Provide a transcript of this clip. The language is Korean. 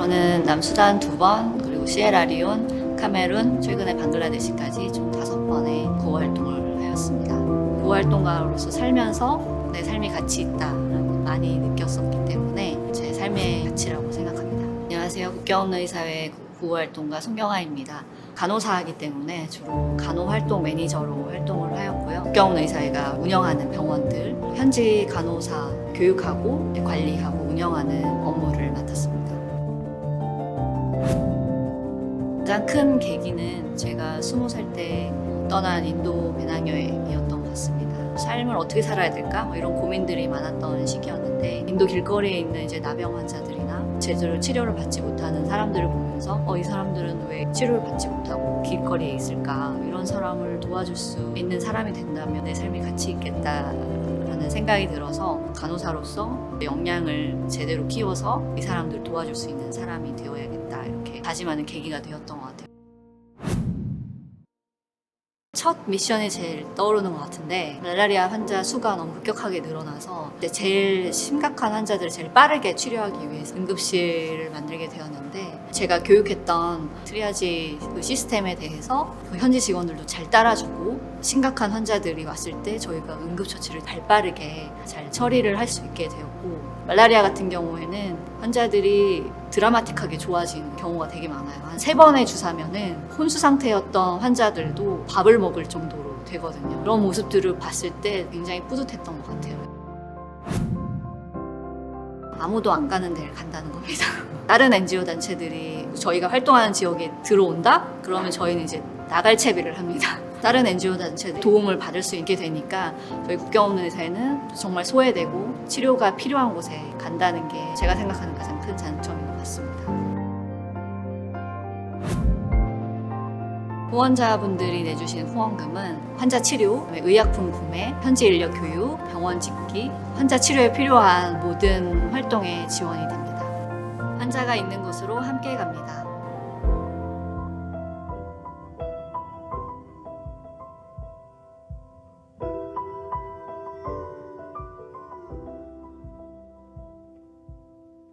저는 남수단 두 번, 그리고 시에라리온, 카메룬, 최근에 방글라데시까지 총 다섯 번의 구호 활동을 하였습니다. 구호 활동가로서 살면서 내 삶이 가치 있다라고 많이 느꼈었기 때문에 제 삶의 가치라고 생각합니다. 안녕하세요. 국경없는 의사회 구호 활동가 송경아입니다. 간호사이기 때문에 주로 간호활동 매니저로 활동을 하였고요. 국경없는 의사회가 운영하는 병원들, 현지 간호사 교육하고 관리하고 운영하는 업무를 맡았습니다. 가장 큰 계기는 제가 스무 살 때 떠난 인도 배낭여행이었던 것 같습니다. 삶을 어떻게 살아야 될까? 뭐 이런 고민들이 많았던 시기였는데 인도 길거리에 있는 이제 나병 환자들이나 제대로 치료를 받지 못하는 사람들을 보면서 어, 이 사람들은 왜 치료를 받지 못하고 길거리에 있을까? 이런 사람을 도와줄 수 있는 사람이 된다면 내 삶이 가치 있겠다라는 생각이 들어서 간호사로서 역량을 제대로 키워서 이 사람들을 도와줄 수 있는 사람이 되어야겠다 이렇게 다짐하는 계기가 되었던 것 같아요. 첫 미션이 제일 떠오르는 것 같은데 말라리아 환자 수가 너무 급격하게 늘어나서 이제 제일 심각한 환자들을 제일 빠르게 치료하기 위해서 응급실을 만들게 되었는데 제가 교육했던 트리아지 그 시스템에 대해서 그 현지 직원들도 잘 따라주고 심각한 환자들이 왔을 때 저희가 응급처치를 발 빠르게 잘 처리를 할 수 있게 되었고 말라리아 같은 경우에는 환자들이 드라마틱하게 좋아지는 경우가 되게 많아요. 한 세 번의 주사면은 혼수 상태였던 환자들도 밥을 먹을 정도로 되거든요. 그런 모습들을 봤을 때 굉장히 뿌듯했던 것 같아요. 아무도 안 가는 데를 간다는 겁니다. 다른 NGO 단체들이 저희가 활동하는 지역에 들어온다? 그러면 저희는 이제 나갈 채비를 합니다. 다른 NGO 단체 도움을 받을 수 있게 되니까 저희 국경 없는 의사에는 정말 소외되고 치료가 필요한 곳에 간다는 게 제가 생각하는 가장 큰 장점인 것 같습니다. 후원자분들이 내주신 후원금은 환자 치료, 의약품 구매, 현지 인력 교육, 병원 짓기, 환자 치료에 필요한 모든 활동에 지원이 됩니다. 환자가 있는 곳으로 함께 갑니다.